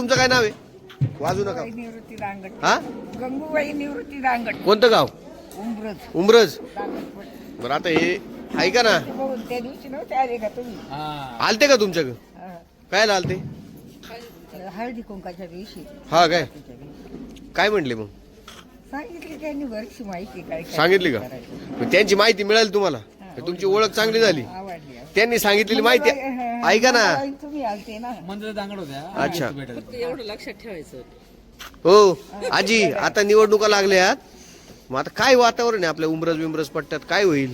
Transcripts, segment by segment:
तुमचं काय नाव आहे? वाजू नका. निवृत्ती हा? गंगूबाई निवृत्ती रांगट कोणतं गाव? उमरज. उमरज. बरं आता हे ऐका ना? त्या दिवशी नव्हते आले का तुम्ही? आलते का तुमच्याकडं? हा. काय आलते? हळदी कुंकाच्या दिवशी. हा काय. काय म्हणले मग? सांगितली त्यांनी बरीचशी माहिती काय काय सांगितली का? करायचं. मग त्यांची माहिती मिळाली तुम्हाला. तुमची ओळख चांगली झाली. आवडली त्यांनी सांगितलेली माहिती ऐका ना. तुम्ही आलते ना. मंदिरात दांगड होत्या. अच्छा. एवढं लक्षात ठेवायचं हो आजी आता निवडणुका लागल्यात मग आता काय वातावरण आहे आपल्या उमरज बिमरज पट्ट्यात? काय होईल?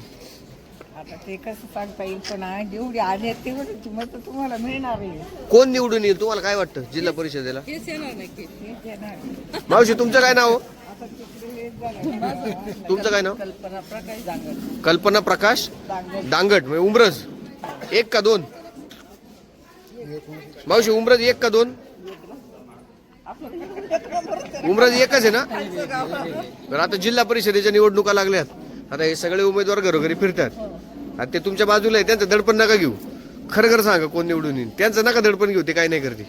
आता ते कसं सांगता येईल पण आ- जेवढे आले तेवढे मत तुम्हाला मिळणार आहे. कोण निवडून येईल? तुम्हाला काय वाटतं जिल्हा परिषदेला? हेच येणार. मावशी तुमचं काय नाव? आता तिकडे हेच झालं. तुमचं काय नाव? कल्पना प्रकाश कल्पना प्रकाश दांगट म्हणजे उमरज एक का दोन? मावशी उमरज एक का दोन? उमरज एकच आहे ना? तर आता जिल्हा परिषदेच्या निवडणुका लागल्यात. आता हे सगळे उमेदवार घरोघरी फिरतात. आता ते तुमच्या बाजूला आहे त्यांचं दडपण नका घेऊ. खरं खरं सांगा कोण निवडून येईल. त्यांचं नका दडपण घेऊ ते काय नाही करते.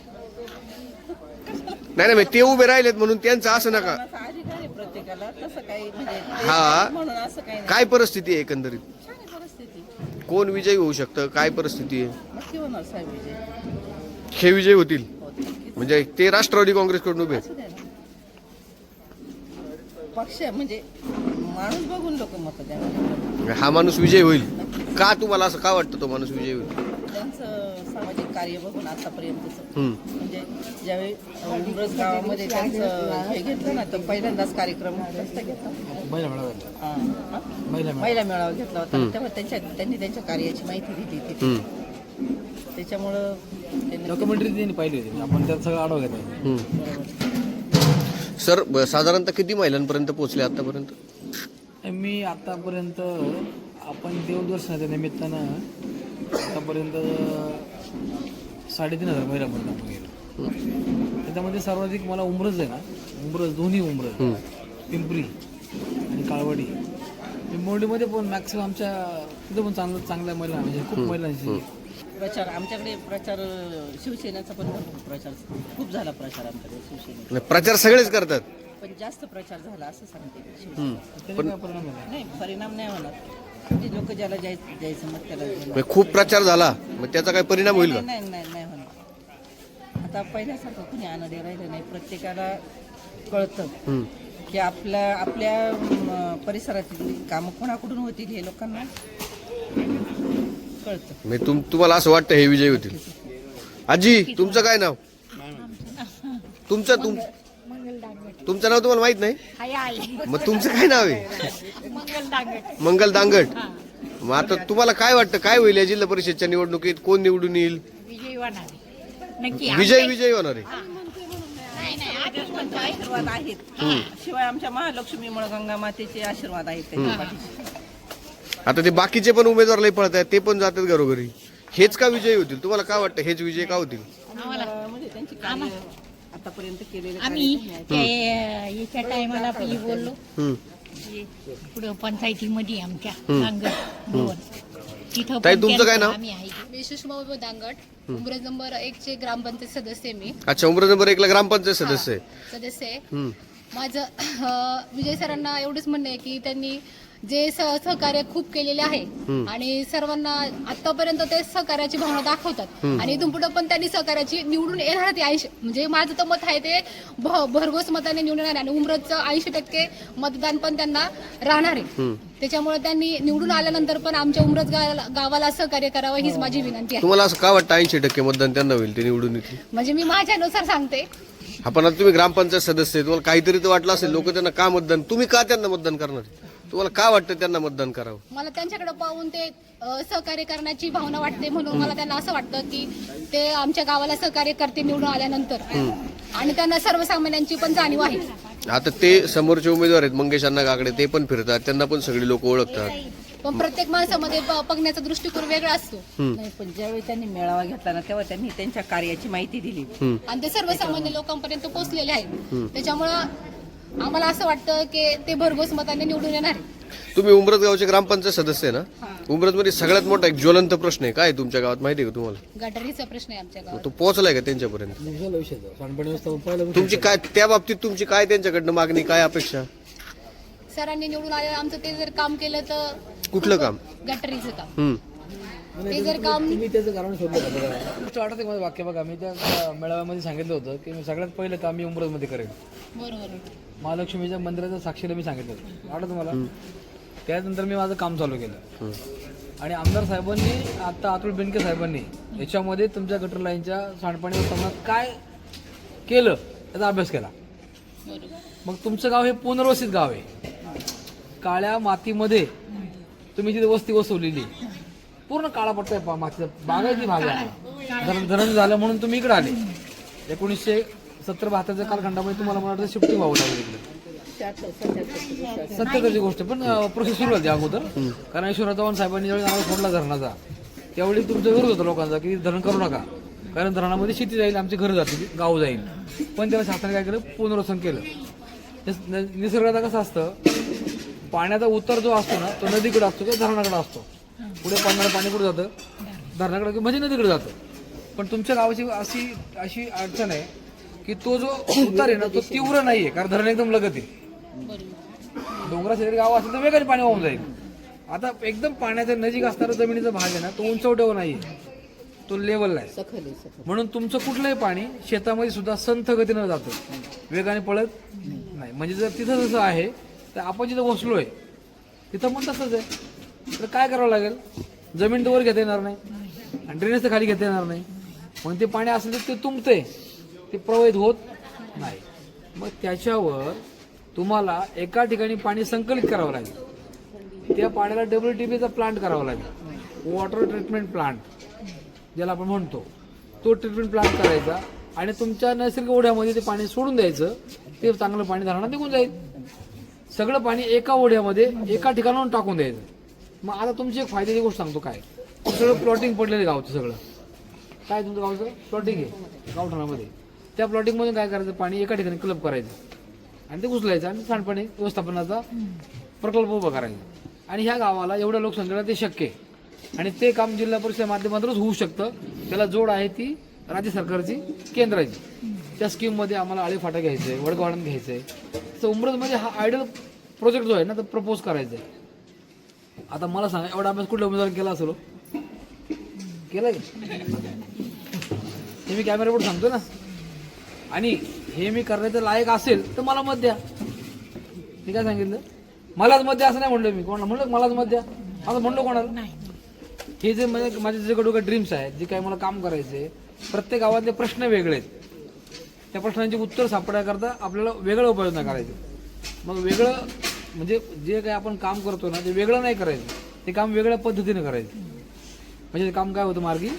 नाही नाही ते उभे राहिलेत म्हणून त्यांचं असं नका. म्हणजे हा. काय परिस्थिती आहे एकंदरीत? कोण विजयी होऊ शकतं काय परिस्थिती आहे नक्की होणार साहेब विजय हे विजयी होतील. म्हणजे ते राष्ट्रवादी काँग्रेसकडून उभे आहेत. असू द्या ना. पक्ष म्हणजे माणूस बघून लोक मत द्या हा माणूस विजय होईल का तुम्हाला असं का वाटतं तो माणूस विजय होईल त्यांचं सामाजिक कार्य बघून आतापर्यंतच. म्हणजे ज्यावेळी उमरस गावामध्ये त्यांचं हे घेतलं ना तर पहिल्यांदाच कार्यक्रम घेतला. महिला मेळावा? महिला महिला मेळावा घेतला होता. तेव्हा त्यांच्या त्यांनी त्यांच्या कार्याची माहिती दिली तिथे. त्याच्यामुळं त्यांनी डॉक्युमेंटरी त्यांनी पाहिली होती. आपण त्यात सगळं आढावा घेतला. सर साधारणतः किती महिलांपर्यंत पोहोचले आतापर्यंत? मी आतापर्यंत आपण देवदर्शनाच्या निमित्तानं आतापर्यंत साडेतीन हजार महिलापर्यंत आपण गेलो. त्याच्यामध्ये सर्वाधिक मला उमरज आहे ना उमरज दोन्ही उमरज पिंपरी आणि काळवाडी. पिंपवडीमध्ये पण मॅक्सिमम आमच्या तिथं पण चांगलं चांगल्या महिला म्हणजे खूप महिलांची. प्रचार आमच्याकडे प्रचार शिवसेनेचा पण भरपूर प्रचार खूप झाला प्रचार आमच्याकडे शिवसेनेचा. नाही, प्रचार सगळेच करतात. पण जास्त प्रचार झाला असं सांगते शिवसेना हम्म. त्याने काय परिणाम झाला? नाही परिणाम नाही होणार. जे लोक ज्याला जायचं द्यायचं मग त्याला. म्हणजे खूप प्रचार झाला. मग त्याचा काय परिणाम होईल का? नाही नाही नाही होणार आता पहिल्यासारखं कुणी आनंदी राहिलं नाही. प्रत्येकाला कळतं हम्म. की आपल्या आपल्या परिसरातील कामं कोणाकडून होतील हे लोकांना कळतं. म्हणजे तुम तुम्हाला असं वाटतं हे विजय होतील? आजी तुमचं काय नाव? तुमचं तुम तुमचं नाव तुम्हाला माहीत नाही? हाय मग तुमचं काय नाव आहे? मंगल दांगट मंगल दांगट मग आता तुम्हाला काय वाटतं काय होईल या जिल्हा परिषदच्या निवडणुकीत? कोण निवडून येईल? विजयी होणार नक्की. विजय विजय होणार आहे. आशीर्वाद आहेत. शिवाय आमच्या महालक्ष्मीमुळे गंगा मातेचे आशीर्वाद आहेत त्यांच्या पाठीशी. आता ते बाकीचे पण उमेदवार लई पळत आहेत ते पण जातात घरोघरी. हेच का विजयी होतील? तुम्हाला काय वाटतं हेच विजय का होतील? अं, म्हणजे त्यांची कार्य आतापर्यंत केलेले आम्ही याच्या टायमाला पहिली बोललो. हम्म. पुढं पंचायतीमध्ये आमच्या नांगर दोन तिथं ताई, पण तुमचं काय नाव? आम्ही आहे. मी सुषमा दांगट उमरज नंबर एक चे ग्रामपंचायत सदस्य आहे मी. अच्छा उमरा नंबर एकला ग्रामपंचायत सदस्य आहे. सदस्य आहे. हम्म. माझं अं, विजय सरांना एवढंच म्हणणं आहे की त्यांनी जे सह- सहकार्य खूप केलेले आहे आणि सर्वांना आतापर्यंत ते सहकार्याची भावना दाखवतात. आणि इथून पुढे पण त्यांनी सहकार्याची निवडून येणार ते ऐंशी म्हणजे माझं तर मत आहे ते भ- भरघोस मताने निवडून येणार आणि उमरजचं ऐंशी टक्के मतदान पण त्यांना राहणार आहे. त्याच्यामुळे त्यांनी निवडून आल्यानंतर पण आमच्या उमरज गावाला गावाला सहकार्य करावं हीच माझी विनंती आहे. तुम्हाला असं का वाटतं ऐंशी टक्के मतदान त्यांना होईल ते निवडून येतील? म्हणजे मी माझ्यानुसार सांगते. आपण आता तुम्ही ग्रामपंचायत सदस्य आहे तुम्हाला काहीतरी तर वाटलं असेल लोक त्यांना का मतदान तुम्ही का त्यांना मतदान करणार? तुम्हाला का वाटतं त्यांना मतदान करावं? मला त्यांच्याकडे पाहून ते अ, सहकार्य करण्याची भावना वाटते म्हणून मला त्यांना असं वाटतं की ते आमच्या गावाला सहकार्य करते निवडून आल्यानंतर. आणि त्यांना सर्वसामान्यांची पण जाणीव आहे. आता ते समोरचे उमेदवार आहेत मंगेश अण्णा गाकडे ते पण फिरतात त्यांना पण सगळी लोक ओळखतात. पण प्रत्येक माणसामध्ये ब- बघण्याचा दृष्टिकोन वेगळा असतो. नाही पण ज्यावेळी त्यांनी मेळावा घेतला ना तेव्हा त्यांनी त्यांच्या कार्याची माहिती दिली. आणि ते सर्वसामान्य लोकांपर्यंत पोहोचलेले आहेत. त्याच्यामुळं आम्हाला असं वाटतं की ते भरघोस मताने निवडून येणार आहे. तुम्ही उमरत गावचे ग्रामपंचायत सदस्य आहे ना? उमरत मध्ये सगळ्यात मोठा एक ज्वलंत प्रश्न आहे. काय आहे तुमच्या गावात? माहिती आहे का तुम्हाला? गटारीचा प्रश्न आहे आमच्या गावात. तो पोहोचलाय का त्यांच्यापर्यंत. तुमची काय त्या बाबतीत तुमची काय त्यांच्याकडनं मागणी काय अपेक्षा? सरांनी निवडून आले आमचं ते जर काम केलं तर कुठलं काम? गटारीचं काम. हम्म. ते जर काम तुम्ही त्याचं कारण शोधलं का बघा गोष्ट आठवते माझं वाक्य बघा? मी त्या मेळाव्यामध्ये सांगितलं होतं की मी सगळ्यात पहिलं काम मी उमरजमध्ये करेन. बरोबर. महालक्ष्मीच्या मंदिराच्या साक्षीला मी सांगितलं आठवतं मला? त्यानंतर मी माझं काम चालू केलं. आणि आमदार साहेबांनी आता अतुल बेनके साहेबांनी याच्यामध्ये तुमच्या गटर लाईनच्या सांडपाणी व्यवस्थापनात काय केलं याचा अभ्यास केला. मग तुमचं गाव हे पुनर्वसित गाव आहे. काळ्या मातीमध्ये तुम्ही जिथे वस्ती बसवलेली पूर्ण काळा पट्टा आहे पा- मातीचा बागायती भाग आहे. धरण धरण झालं म्हणून तुम्ही इकडे आले. एकोणीसशे सत्तर बहात्तरच्या कालखंडामध्ये तुम्हाला मला वाटतं शिफ्टिंग व्हावं लागलं इकडे सत्याची गोष्ट. पण प्रोसेस सुरू झाली अगोदर. कारण ईश्वरा चव्हाण साहेबांनी ज्यावेळी नाव सोडला धरणाचा त्यावेळी तुमचा विरोध होता लोकांचा की धरण करू नका. कारण धरणामध्ये शेती जाईल आमची घरं जातील गाव जाईल. पण त्यावेळेस शासनाने काय केलं? पुनर्वसन केलं. निस- न- कसं असतं पाण्याचा उतार जो असतो ना तो नदीकडे असतो किंवा धरणाकडे असतो. पुढे पाण्याला पाणी कुठे जातं? धरणाकडे किंवा म्हणजे नदीकडे जातं. पण तुमच्या गावाची अशी अशी अडचण आहे की तो जो उतार आहे ना तो तीव्र नाही आहे कारण धरण एकदम लगत आहे. डोंगरा शेजारी गाव असेल तर वेगळं पाणी वाहून जाईल. आता एकदम पाण्याच्या नजीक असणारा जमिनीचा भाग आहे ना तो उंचवट्यावर नाही आहे तो लेवलला आहे. आहे म्हणून तुमचं कुठलंही पाणी शेतामध्ये सुद्धा संथ गतीनं जातं. वेगाने पळत नाही. म्हणजे जर तिथं जसं आहे तर आपण जिथं बसलोय तिथं पण तसंच आहे. तर काय करावं लागेल? जमीन तर वर घेता येणार नाही. आणि ड्रेनेज तर खाली घेता येणार नाही. मग ते पाणी असेल तर ते तुंबते ते प्रवाहित होत नाही. मग त्याच्यावर तुम्हाला एका ठिकाणी पाणी संकलित करावं लागेल. त्या पाण्याला डब्ल्यू टी बीचा प्लांट करावा लागेल. वॉटर ट्रीटमेंट प्लांट ज्याला आपण म्हणतो. तो ट्रीटमेंट प्लांट करायचा आणि तुमच्या नैसर्गिक ओढ्यामध्ये ते पाणी सोडून द्यायचं. ते चांगलं पाणी धरणात निघून जाईल. सगळं पाणी एका ओढ्यामध्ये एका ठिकाणाहून टाकून द्यायचं. मग आता तुमची एक फायद्याची गोष्ट सांगतो काय? सगळं प्लॉटिंग पडलेलं गावचं सगळं. काय तुमचं गावचं? प्लॉटिंग आहे. गावठाणामध्ये. त्या प्लॉटिंगमधून काय करायचं? पाणी एका ठिकाणी क्लब करायचं. आणि ते उचलायचं आणि सांडपाणी व्यवस्थापनाचा प्रकल्प उभा करायचा. आणि ह्या गावाला एवढ्या लोकसंख्येला ते शक्य आहे. आणि ते काम जिल्हा परिषद माध्यमातूनच होऊ शकतं. त्याला जोड आहे ती राज्य सरकारची केंद्राची. त्या स्कीममध्ये आम्हाला आळी फाटा घ्यायचं आहे वडगावण घ्यायचं आहे तर उमरजमध्ये म्हणजे हा आयडल प्रोजेक्ट जो आहे ना तो प्रपोज करायचा आहे आता मला सांगा एवढा अभ्यास कुठल्या उमेदवार केला असलो हो? केला की? मी कॅमेऱ्यावर सांगतो ना. आणि हे मी करण्याचं लायक असेल तर मला मत द्या. मी काय सांगितलं? मलाच मत द्या असं नाही म्हणलं मी. कोणाला म्हणलं मलाच मत द्या? असं म्हणलो कोणाला? हे जे म्हणजे माझे जे डोक्यात ड्रीम्स आहेत जे काही मला काम करायचे प्रत्येक गावातले प्रश्न वेगळे आहेत. त्या प्रश्नांची उत्तर सापडण्याकरता आपल्याला वेगळं उपाययोजना करायचे. मग वेगळं म्हणजे जे काही आपण काम करतो ना ते वेगळं नाही करायचं. ते काम वेगळ्या पद्धतीने करायचं. म्हणजे ते काम काय होतं मार्गी?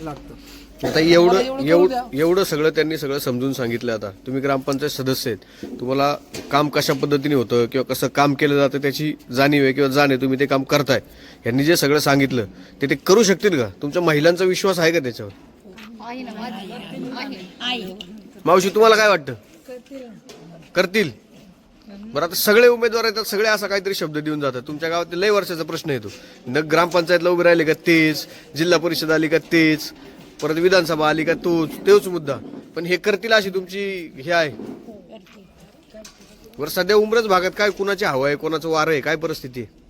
लागतं. आता एवढं एवढं एवढं सगळं त्यांनी सगळं समजून सांगितलं आता. तुम्ही ग्रामपंचायत सदस्य आहेत. तुम्हाला काम कशा पद्धतीने होतं किंवा कसं काम केलं जातं त्याची जाणीव आहे किंवा जाण आहे तुम्ही ते काम करताय. यांनी जे सगळं सांगितलं ते ते करू शकतील का? तुमच्या महिलांचा विश्वास आहे का त्याच्यावर? आहे ना माझी आहे. आहे. मावशी तुम्हाला काय वाटतं? करतील. बरं आता सगळे उमेदवार येतात सगळे असा काहीतरी शब्द देऊन जातात. तुमच्या गावात लय वर्षाचा प्रश्न येतो. न ग्रामपंचायतला उभे राहिले का तेच? जिल्हा परिषद आली का तेच? परत विधानसभा आली का तोच तोच मुद्दा. पण हे करतील अशी तुमची हे आहे. बरं सध्या उमरच भागात काय कुणाची हवा आहे कोणाचं वार आहे काय परिस्थिती आहे?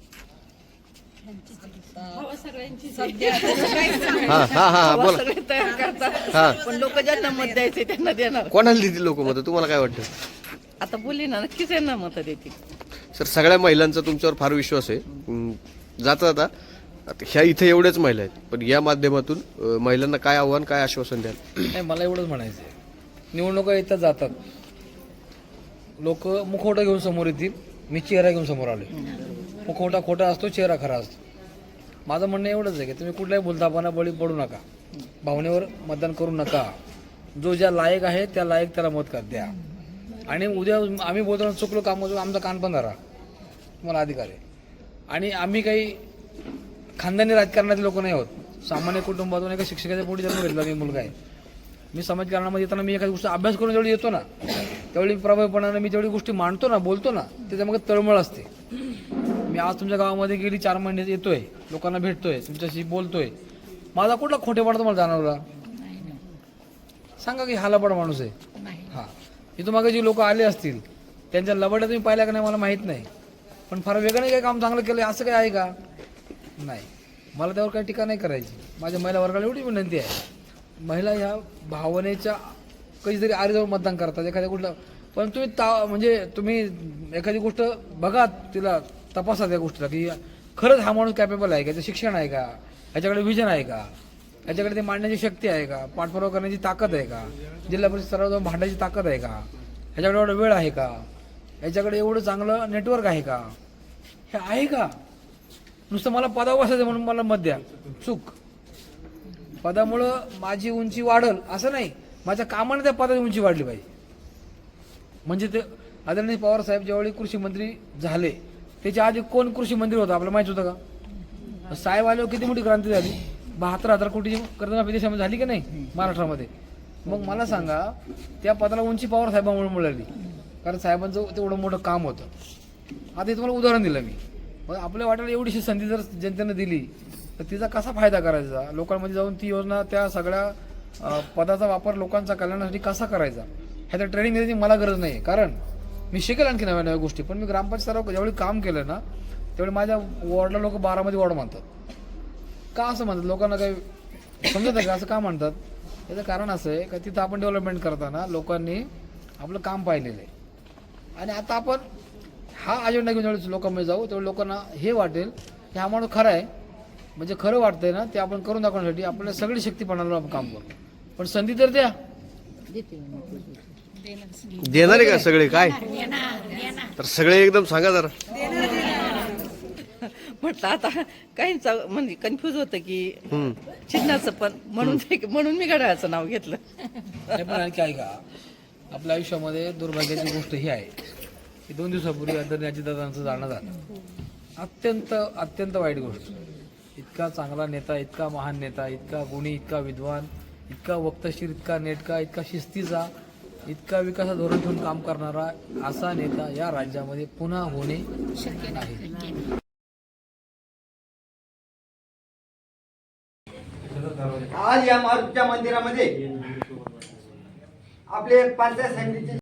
हा हा हा बोला. सगळे तयार करतात. हा. पण लोक ज्यांना मत द्यायचे त्यांना देणार. कोणाला देतील लोक मत? तुम्हाला काय वाटतं? आता बोलली ना नक्कीच यांना मत देतील. सर सगळ्या महिलांचा तुमच्यावर फार विश्वास आहे. अं, जाता जाता. आता ह्या इथे एवढ्याच महिला आहेत. पण या माध्यमातून महिलांना काय आव्हान काय आश्वासन द्याल? नाही मला एवढंच म्हणायचं आहे. निवडणुका येतात जातात. लोक मुखवटा घेऊन समोर येतील. मी चेहरा घेऊन समोर आलो मुखवटा खोटा असतो चेहरा खरा असतो. माझं म्हणणं एवढंच आहे की तुम्ही कुठल्याही बोलतापणा बळी पडू नका. भावनेवर मतदान करू नका. जो ज्या लायक आहे त्या लायक त्याला मत कर द्या. आणि उद्या आम्ही बोलताना चुकलो काम आमचा कान पण धरा. तुम्हाला अधिकार आहे. आणि आम्ही काही खानदानी राजकारणाचे लोक नाही आहोत सामान्य कुटुंबातून एका शिक्षकाच्या पोटी जन्म घेतला मी मुलगा आहे. मी समाजकारणामध्ये येताना मी एखादी गोष्ट अभ्यास करून जेवढी येतो ना त्यावेळी प्रभावीपणानं मी तेवढी गोष्टी मांडतो ना बोलतो ना त्याच्यामध्ये तळमळ असते. मी आज तुमच्या गावामध्ये गेली चार महिने येतोय लोकांना भेटतोय तुमच्याशी बोलतोय. माझा कुठला खोटेपणा तुम्हाला जाणवला? सांगा की हा लबाड माणूस आहे. हा. इथं मागे जे लोक आले असतील त्यांच्या लबाड्या तुम्ही पाहिल्या का नाही मला माहीत नाही. पण फार वेगळं काही काम चांगलं केलं असं काय आहे का? नाही. मला त्यावर काही टीका नाही करायची. माझ्या महिला वर्गाला एवढी विनंती आहे. महिला ह्या भावनेच्या कधीतरी आरीजवळ मतदान करतात. एखाद्या कुठलं पण तुम्ही ता म्हणजे तुम्ही एखादी गोष्ट बघा तिला तपासा त्या गोष्टीला की खरंच हा माणूस कॅपेबल आहे का? त्याचं शिक्षण आहे का? ह्याच्याकडे विजन आहे का? याच्याकडे ते मांडण्याची शक्ती आहे का? पाठपुरावा करण्याची ताकद आहे का? जिल्हा परिषद स्तरावर जाऊन भांडण्याची ताकद आहे का? ह्याच्याकडे एवढा वेळ आहे का? याच्याकडे एवढं चांगलं नेटवर्क आहे का? हे आहे का? नुसतं मला पदावर बसायचं म्हणून मला मत द्या. चूक. पदामुळं माझी उंची वाढल असं नाही. माझ्या कामाने त्या पदाची उंची वाढली पाहिजे म्हणजे ते आदरणीय पवार साहेब ज्यावेळी कृषी मंत्री झाले त्याच्या आधी कोण कृषी मंत्री होता आपल्याला माहीत होतं का? साहेब आल्यावर किती मोठी क्रांती झाली? बहात्तर हजार कोटीची कर्जमाफी देशामध्ये झाली की नाही? महाराष्ट्रामध्ये. मग मला सांगा त्या पदाला उंची पवार साहेबांमुळे मिळाली. कारण साहेबांचं तेवढं मोठं काम होतं. आता हे तुम्हाला उदाहरण दिलं मी. मग आपल्या वाटेला एवढीशी संधी जर जनतेनं दिली तर तिचा कसा फायदा करायचा? लोकांमध्ये जाऊन ती योजना त्या सगळ्या पदाचा वापर लोकांचा कल्याणासाठी कसा करायचा? ह्याचं ट्रेनिंग देण्याची मला गरज नाही कारण मी शिकेल आणखी नव्या नव्या गोष्टी पण मी ग्रामपंचायत स्तरावर ज्यावेळी काम केलं ना त्यावेळी माझ्या वॉर्डला लोक बारामध्ये वॉर्ड मानतात का असं म्हणतात? लोकांना काही समजत आहे का? असं का म्हणतात? याचं कारण असं आहे का तिथं आपण डेव्हलपमेंट करताना लोकांनी आपलं काम पाहिलेलं आहे. आणि आता आपण हा अजेंडा घेऊन जेवढे लोकांमध्ये जाऊ तेवढे लोकांना हे वाटेल की हा माणूस खरा आहे. म्हणजे खरं वाटतंय ना ते आपण करून दाखवण्यासाठी आपल्याला सगळी शक्तीपणाला आपण काम करू. पण संधी तर द्या. देणार आहे का सगळे? काय? तर सगळे एकदम सांगा जरा. म्हटलं आता काहींचं म्हणजे कन्फ्यूज होतं की. चिन्हाचं पण म्हणून ते- म्हणून मी घड्याळाचं नाव घेतलं. नाही पण आणखी आहे का आपल्या आयुष्यामध्ये दुर्भाग्याची गोष्ट ही आहे. की दोन दिवसापूर्वी आदरणीय अजितदादांचं जाणं झालं. अत्यंत अत्यंत वाईट गोष्ट. इतका चांगला नेता इतका महान नेता इतका गुणी इतका विद्वान इतका वक्तशीर इतका नेटका इतका शिस्तीचा इतका विकासा धोरण ठेवून काम करणारा असा नेता या राज्यामध्ये पुन्हा होणे शक्य नाही. आज या मारुतीच्या मंदिरामध्ये आपले पंचायत समितीचे